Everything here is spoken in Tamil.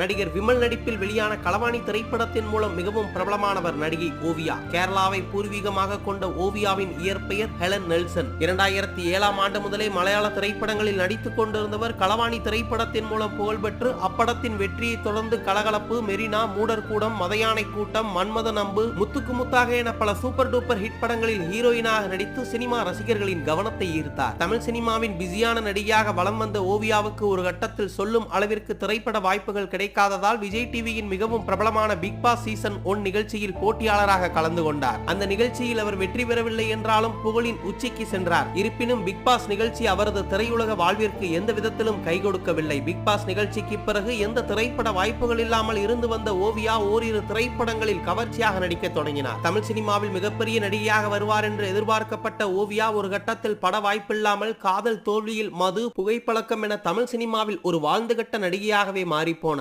நடிகர் விமல் நடிப்பில் வெளியான களவாணி திரைப்படத்தின் மூலம் மிகவும் பிரபலமானவர் நடிகை ஓவியா. கேரளாவை பூர்வீகமாக கொண்ட ஓவியாவின் இயற்பெயர் ஹெலன் நெல்சன். இரண்டாயிரத்தி ஏழாம் ஆண்டு முதலே மலையாள திரைப்படங்களில் நடித்துக் கொண்டிருந்தவர் களவாணி திரைப்படத்தின் மூலம் புகழ்பெற்று அப்படத்தின் வெற்றியை தொடர்ந்து கலகலப்பு மெரினா மூடர்கூடம் மதையானை கூட்டம் மன்மதன் அம்பு முத்துக்கு முத்தாக என பல சூப்பர் டூப்பர் ஹிட் படங்களில் ஹீரோயினாக நடித்து சினிமா ரசிகர்களின் கவனத்தை ஈர்த்தார். தமிழ் சினிமாவின் பிஸியான நடிகையாக வலம் வந்த ஓவியாவுக்கு ஒரு கட்டத்தில் சொல்லும் அளவிற்கு திரைப்பட வாய்ப்புகள் கிடைக்காததால் விஜய் டிவியின் மிகவும் பிரபலமான பிக் பாஸ் சீசன் ஒன் நிகழ்ச்சியில் போட்டியாளராக கலந்து கொண்டார். அந்த நிகழ்ச்சியில் அவர் வெற்றி பெறவில்லை என்றாலும் புகழின் உச்சிக்கு சென்றார். இருப்பினும் பிக் பாஸ் நிகழ்ச்சி அவரது திரையுலக வாழ்விற்கு எந்த விதத்திலும் கை கொடுக்கவில்லை. பிக் பாஸ் நிகழ்ச்சிக்கு பிறகு எந்த திரைப்பட வாய்ப்புகள் இல்லாமல் இருந்து வந்த ஓவியா ஓரிரு திரைப்படங்களில் கவர்ச்சியாக நடிக்க தொடங்கினார். தமிழ் சினிமாவில் மிகப்பெரிய நடிகையாக வருவார் என்று எதிர்பார்க்கப்பட்ட ஓவியா ஒரு கட்டத்தில் பட வாய்ப்பில்லாமல் காதல் தோல்வியில் மது புகைப்பழக்கம் என தமிழ் சினிமாவில் ஒரு வாழ்ந்துகட்ட நடிகையாகவே மாறிப்போனார்.